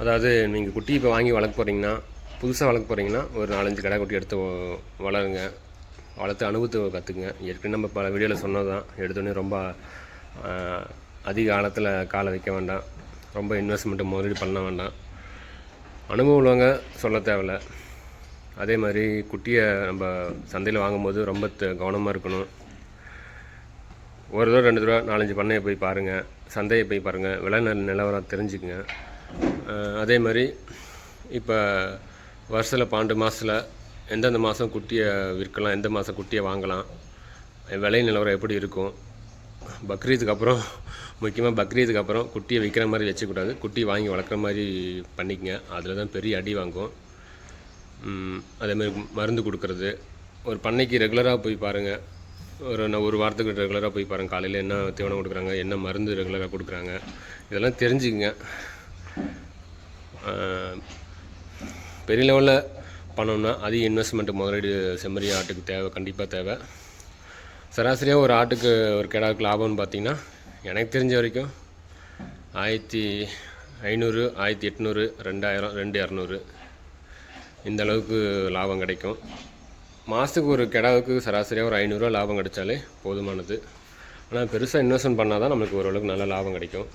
அதாவது நீங்கள் குட்டி இப்போ வாங்கி வளர்க்க போகிறீங்கன்னா புதுசாக வளர்க்க போகிறீங்கன்னா ஒரு நாலஞ்சு கடை குட்டி எடுத்து வளருங்க. வளர்த்து அனுபவத்தை கற்றுக்குங்க ஏற்கனவே நம்ம பல வீடியோவில் சொன்னது தான் எடுத்தோடனே ரொம்ப அதிக காலத்தில் காலை வைக்க வேண்டாம். ரொம்ப இன்வெஸ்ட்மெண்ட்டு முதலீடு பண்ண வேண்டாம். அனுபவம் உள்ளவங்க சொல்ல தேவையில்ல. அதே மாதிரி குட்டியை நம்ம சந்தையில் வாங்கும்போது ரொம்ப கவனமாக இருக்கணும். ஒரு தடவை ரெண்டு தடவை நாலஞ்சு பண்ணையை போய் பாருங்கள் சந்தையை போய் பாருங்கள் விலை நிலவரம் தெரிஞ்சுக்குங்க. அதே மாதிரி இப்போ வருஷத்தில் பன்னெண்டு மாதத்தில் எந்தெந்த மாதம் குட்டியை விற்கலாம் எந்த மாதம் குட்டியை வாங்கலாம் விலை நிலவரம் எப்படி இருக்கும் பக்ரீத்துக்கு அப்புறம் முக்கியமாக பக்ரீத்துக்கு அப்புறம் குட்டியை விற்கிற மாதிரி வச்சுக்கூடாது குட்டி வாங்கி வளர்க்குற மாதிரி பண்ணிக்கங்க. அதில் தான் பெரிய அடி வாங்கும். அதேமாதிரி அதே மாதிரி மருந்து கொடுக்குறது. ஒரு பண்ணைக்கு ரெகுலராக போய் பாருங்கள் ஒரு நான் ஒரு வாரத்துக்கு ரெகுலராக போய் பாருங்கள் காலையில் என்ன தீவனம் கொடுக்குறாங்க என்ன மருந்து ரெகுலராக கொடுக்குறாங்க இதெல்லாம் தெரிஞ்சுக்கங்க. பெரிய லெவலில் பண்ணோம்னா அதிக இன்வெஸ்ட்மெண்ட் முதலீடு செம்மறி ஆட்டுக்கு தேவை கண்டிப்பாக தேவை. சராசரியாக ஒரு ஆட்டுக்கு ஒரு கிடாவுக்கு லாபம்னு பார்த்தீங்கன்னா எனக்கு தெரிஞ்ச வரைக்கும் ஆயிரத்தி ஐநூறு ஆயிரத்தி எட்நூறு ரெண்டாயிரம் ரெண்டு இரநூறு இந்த அளவுக்கு லாபம் கிடைக்கும். மாதத்துக்கு ஒரு கிடாவுக்கு சராசரியாக ஒரு ஐநூறுரூவா லாபம் கிடைச்சாலே போதுமானது. ஆனால் பெருசாக இன்வெஸ்ட்மெண்ட் பண்ணால் தான் நமக்கு ஓரளவுக்கு நல்ல லாபம் கிடைக்கும்.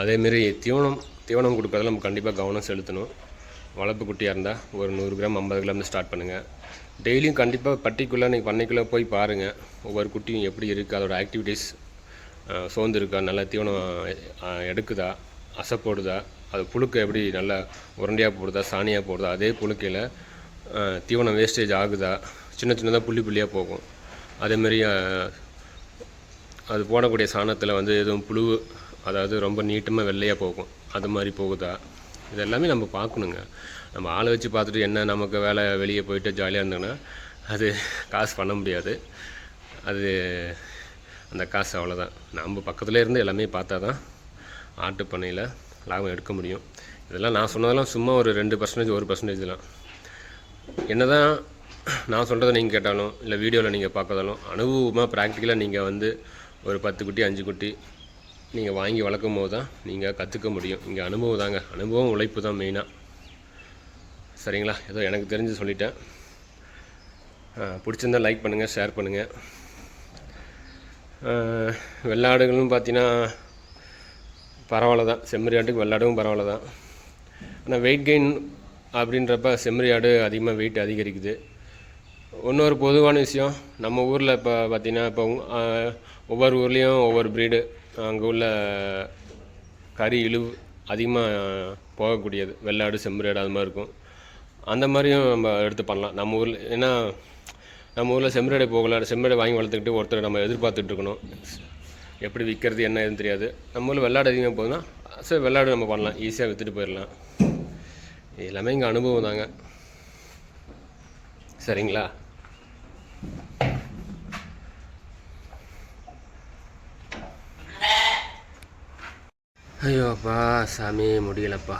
அதேமாரி தீவனம் தீவனம் கொடுக்குறதுல நம்ம கண்டிப்பாக கவனம் செலுத்தணும். வளர்ப்பு குட்டியாக இருந்தால் ஒரு நூறு கிராம் ஐம்பது கிராம் ஸ்டார்ட் பண்ணுங்கள் டெய்லியும் கண்டிப்பாக பட்டிக்குள்ளே நீங்கள் பண்ணைக்குள்ளே போய் பாருங்கள் ஒவ்வொரு குட்டியும் எப்படி இருக்குது அதோட ஆக்டிவிட்டீஸ் சோர்ந்து இருக்கா நல்லா தீவனம் எடுக்குதா அசை போடுதா அது புழுக்க எப்படி நல்லா உருண்டையாக போடுதா சாணியாக போடுதா அதே புழுக்கையில் தீவனம் வேஸ்டேஜ் ஆகுதா சின்ன சின்னதாக புள்ளி புள்ளியாக போகும். அதேமாரி அது போடக்கூடிய சாணத்தில் வந்து எதுவும் புழு அதாவது ரொம்ப நீட்டமாக வெள்ளையாக போகும். அது மாதிரி போகுதா? இதெல்லாமே நம்ம பார்க்கணுங்க. நம்ம ஆளை வச்சு பார்த்துட்டு என்ன நமக்கு வேலை வெளியே போயிட்டு ஜாலியாக இருந்தோன்னா அது காசு பண்ண முடியாது. அது அந்த காசு அவ்வளோதான் நம்ம பக்கத்தில் இருந்து எல்லாமே பார்த்தா தான் ஆட்டு பண்ணையில் லாபம் எடுக்க முடியும். இதெல்லாம் நான் சொன்னதெல்லாம் சும்மா ஒரு ரெண்டு பர்சன்டேஜ் ஒரு பர்சன்டேஜ் தான். என்னதான் நான் சொல்கிறத நீங்கள் கேட்டாலும் இல்லை வீடியோவில் நீங்கள் பார்க்கறதாலும் அனுபவமாக ப்ராக்டிக்கலாக நீங்கள் வந்து ஒரு பத்து குட்டி அஞ்சு குட்டி நீங்கள் வாங்கி வளர்க்கும் போது தான் நீங்கள் கற்றுக்க முடியும். இங்கே அனுபவம் தாங்க. அனுபவம் உழைப்பு தான் மெயினாக சரிங்களா? ஏதோ எனக்கு தெரிஞ்சு சொல்லிட்டேன். பிடிச்சிருந்தால் பிடிச்சிருந்தா லைக் பண்ணுங்கள் ஷேர் பண்ணுங்கள் வெள்ளாடுகளும் பார்த்தீங்கன்னா பரவாயில்ல தான் செம்மறி ஆட்டுக்கு வெள்ளாடும் பரவாயில்ல தான் ஆனால் வெயிட் கெயின் அப்படின்றப்ப செம்மறி ஆடு அதிகமாக வெயிட் அதிகரிக்குது. இன்னொரு பொதுவான விஷயம் நம்ம ஊரில் இப்போ பார்த்திங்கன்னா இப்போ ஒவ்வொரு ஊர்லேயும் ஒவ்வொரு ப்ரீடு அங்கே உள்ள கறி இழிவு அதிகமாக போகக்கூடியது. வெள்ளாடு செம்மறியாடு அது மாதிரி இருக்கும். அந்த மாதிரியும் நம்ம எடுத்து பண்ணலாம். நம்ம ஊரில் ஏன்னா நம்ம ஊரில் செம்மறியாடை போகல. செம்மறியாடை வாங்கி வளர்த்துக்கிட்டு ஒருத்தர் நம்ம எதிர்பார்த்துட்டு இருக்கணும் எப்படி விற்கிறது என்ன ஏதுன்னு தெரியாது. நம்ம ஊரில் வெள்ளாடு அதிகமாக போகுதுன்னா சரி வெள்ளாடு நம்ம பண்ணலாம். ஈஸியாக விற்றுட்டு போயிடலாம். எல்லாமே இங்கே அனுபவம் தாங்க. சரிங்களா? ஐயோப்பா சாமி முடியலப்பா.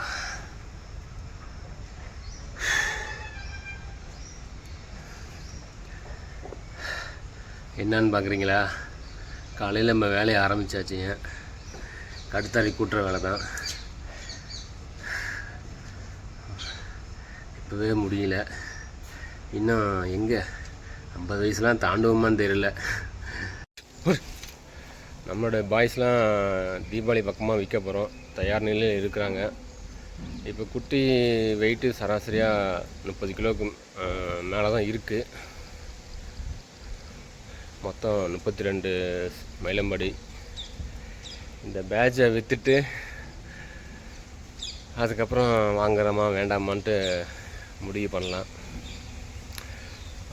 என்னன்னு பார்க்குறீங்களா காலையில் நம்ம வேலையை ஆரம்பிச்சாச்சுங்க கடுத்தாடி கூட்டுற வேலை தான். இப்போவே முடியல. இன்னும் எங்கே? ஐம்பது வயசுலாம் தாண்டுவோமான்னு தெரியல. நம்மளோட பாய்ஸ்லாம் தீபாவளி பக்கமாக விற்க போகிறோம் தயார் நிலையில் இருக்கிறாங்க. இப்போ குட்டி வெயிட்டு சராசரியாக முப்பது கிலோவுக்கு மேலே தான் இருக்குது மொத்தம் முப்பத்தி ரெண்டு மயிலம்படி. இந்த பேட்சை விற்றுட்டு அதுக்கப்புறம் வாங்குறோமா வேண்டாமான்ட்டு முடிவு பண்ணலாம்.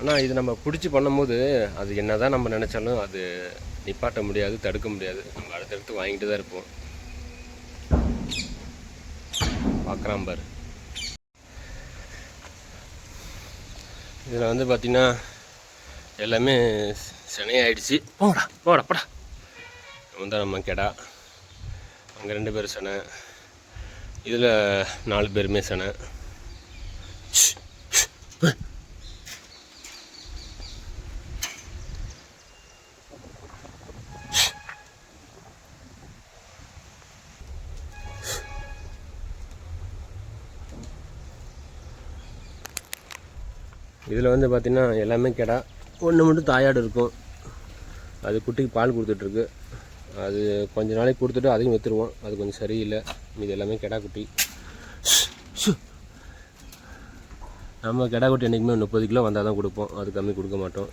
ஆனால் இது நம்ம பிடிச்சி பண்ணும்போது அது என்ன தான் நம்ம நினச்சாலும் அது நிப்பாட்ட முடியாது தடுக்க முடியாது. நம்ம அடுத்தடுத்து வாங்கிட்டு தான் இருப்போம். பார்க்குறான் பாரு. இதில் வந்து பார்த்திங்கன்னா எல்லாமே சினையாயிடுச்சு. போடா போடா. போடா தான் நம்ம கெடா. அங்கே ரெண்டு பேர் சனை. இதில் நாலு பேருமே சனை. இதில் வந்து பார்த்திங்கன்னா எல்லாமே கிடா. ஒன்று மட்டும் தாயாடு இருக்கும். அது குட்டிக்கு பால் கொடுத்துட்ருக்கு. அது கொஞ்ச நாளைக்கு கொடுத்துட்டு அதையும் விற்றுருவோம் அது கொஞ்சம் சரியில்லை. இது எல்லாமே கிடா குட்டி. நம்ம கிடா குட்டி என்றைக்குமே முப்பது கிலோ வந்தால் தான் கொடுப்போம். அது கம்மி கொடுக்க மாட்டோம்.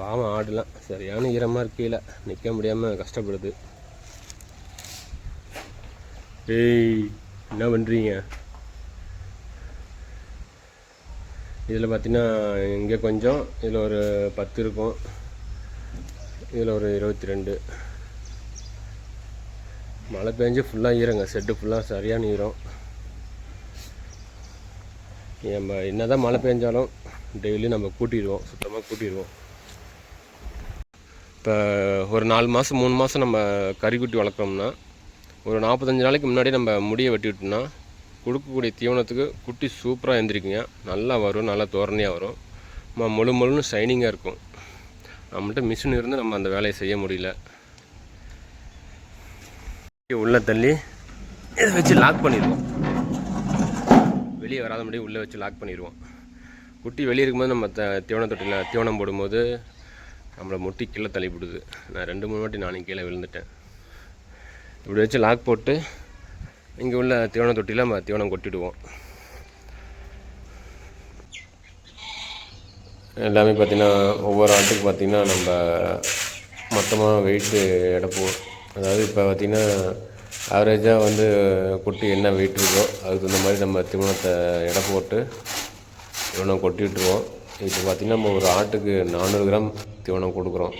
பாவம் ஆடுலாம். சரியான ஈரமாக இருக்கீழே நிற்க முடியாமல் கஷ்டப்படுது. ஏய் என்ன பண்ணுறீங்க இதில் பார்த்தீங்கன்னா இங்கே கொஞ்சம் இதில் ஒரு பத்து இருக்கும். இதில் ஒரு இருபத்தி ரெண்டு. மழை பெஞ்சு ஃபுல்லாக ஈரங்க. செட்டு ஃபுல்லாக சரியான ஈரம் நம்ம என்ன தான் மழை பெஞ்சாலும் டெய்லி நம்ம கூட்டிடுவோம். சுத்தமாக கூட்டிடுவோம். இப்போ ஒரு நாலு மாதம் மூணு மாதம் நம்ம கறிக்குட்டி வளர்க்குறோம்னா ஒரு நாற்பத்தஞ்சு நாளைக்கு முன்னாடி நம்ம முடியை வெட்டி விட்டோம்னா கொடுக்கக்கூடிய தீவனத்துக்கு குட்டி சூப்பராக எழுந்திரிக்குங்க. நல்லா வரும் நல்லா தோரணையாக வரும். நம்ம முழு முழுன்னு ஷைனிங்காக இருக்கும். நம்மள்ட்ட மிஷின் இருந்து நம்ம அந்த வேலையை செய்ய முடியல. உள்ளே தள்ளி இதை வச்சு லாக் பண்ணிடுவோம். வெளியே வராத முடியும் உள்ளே வச்சு லாக் பண்ணிடுவோம். குட்டி வெளியே இருக்கும்போது நம்ம த தீவன தொட்டியில் தீவனம் போடும்போது நம்மளை முட்டி கீழே தள்ளிவிடுது நான் ரெண்டு மூணு வாட்டி நானும் கீழே விழுந்துட்டேன். இப்படி வச்சு லாக் போட்டு இங்கே உள்ள தீவன தொட்டியில் நம்ம தீவனம் கொட்டிடுவோம். எல்லாமே பார்த்திங்கன்னா ஒவ்வொரு ஆட்டுக்கு பார்த்திங்கன்னா நம்ம மொத்தமாக வெயிட்டு எடுப்போம். அதாவது இப்போ பார்த்திங்கன்னா ஆவரேஜாக வந்து குட்டி என்ன வெயிட் இருக்கோ அதுக்கு தகுந்த மாதிரி நம்ம திருமணத்தை எடை போட்டு திருமணம் கொட்டி விட்டுருவோம் இப்போ பார்த்திங்கன்னா நம்ம ஒரு ஆட்டுக்கு நானூறு கிராம் தீவனம் கொடுக்குறோம்.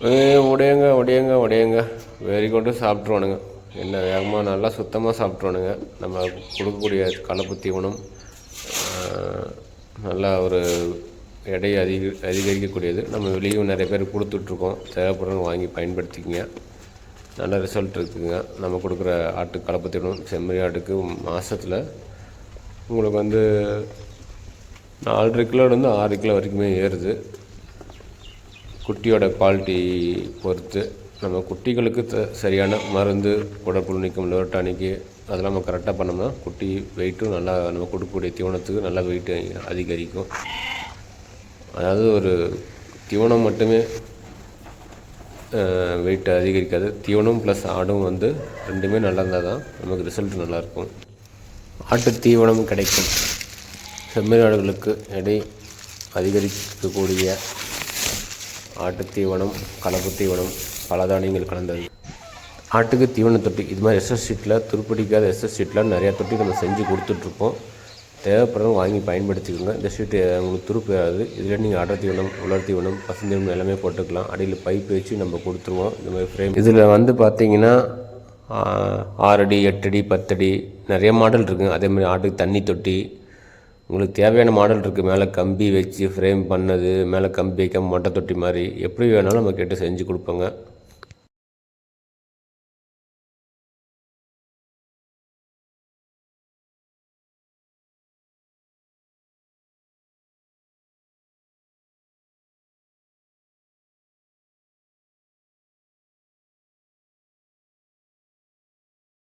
ஏய், உடையங்க உடையங்க உடையங்க வெறி கொண்டு சாப்பிட்ருவானுங்க என்ன வேகமாக நல்லா சுத்தமாக சாப்பிட்ருவானுங்க நம்ம கொடுக்கக்கூடிய கலப்பு தீவனம் நல்லா ஒரு எடை அதிக அதிகரிக்கக்கூடியது. நம்ம வெளியும் நிறைய பேர் கொடுத்துட்ருக்கோம். தேவைப்படுறவங்க வாங்கி பயன்படுத்திக்கங்க. நல்ல ரிசல்ட் இருக்குதுங்க. நம்ம கொடுக்குற ஆட்டு கலப்பு தீவனம் செம்மறி ஆட்டுக்கு மாதத்தில் உங்களுக்கு வந்து நாலரை கிலோலேருந்து ஆறு கிலோ வரைக்குமே ஏறுது. குட்டியோட குவாலிட்டி பொறுத்து நம்ம குட்டிகளுக்கு த- சரியான மருந்து உடற்புழு நீக்கம் டானிக்கு அதெல்லாம் நம்ம கரெக்டாக பண்ணோம்னா குட்டி வெயிட்டும் நல்லா நம்ம கொடுக்கக்கூடிய தீவனத்துக்கு நல்லா வெயிட் அதிகரிக்கும். அதாவது ஒரு தீவனம் மட்டுமே வெயிட் அதிகரிக்காது. தீவனம் ப்ளஸ் ஆடும் வந்து ரெண்டுமே நல்லா இருந்தால் தான் நமக்கு ரிசல்ட் நல்லாயிருக்கும் ஆட்டு தீவனம் கிடைக்கும். செம்மறி ஆடுகளுக்கு எடை அதிகரிக்கக்கூடிய ஆட்டு தீவனம் கலப்பு தீவனம் பல தானியங்கள் கலந்தது. ஆட்டுக்கு தீவன தொட்டி இது மாதிரி எஸ்எஸ் ஷீட்டில் துருப்பிடிக்காத எஸ்எஸ் ஷீட்டில் நிறையா தொட்டி நம்ம செஞ்சு கொடுத்துட்ருப்போம். தேவைப்படுறவங்க வாங்கி பயன்படுத்திக்கோங்க. இந்த ஷீட்டு உங்களுக்கு துருப்பு வராது இதில் நீங்கள் அடர் தீவனம் உலர் தீவனம் பசுந்தீவனம் எல்லாமே போட்டுக்கலாம். அடியில் பைப் வச்சு நம்ம கொடுத்துருவோம். இந்த மாதிரி ஃப்ரேம் இதில் வந்து பார்த்தீங்கன்னா ஆறடி எட்டடி பத்தடி நிறைய மாடல் இருக்குங்க அதே மாதிரி ஆட்டுக்கு தண்ணி தொட்டி உங்களுக்கு தேவையான மாடல் இருக்குது மேலே கம்பி வச்சு ஃப்ரேம் பண்ணது மேலே கம்பி வைக்க மொட்டை தொட்டி மாதிரி. எப்படி வேணாலும் நம்ம கேட்டு செஞ்சு கொடுப்போங்க.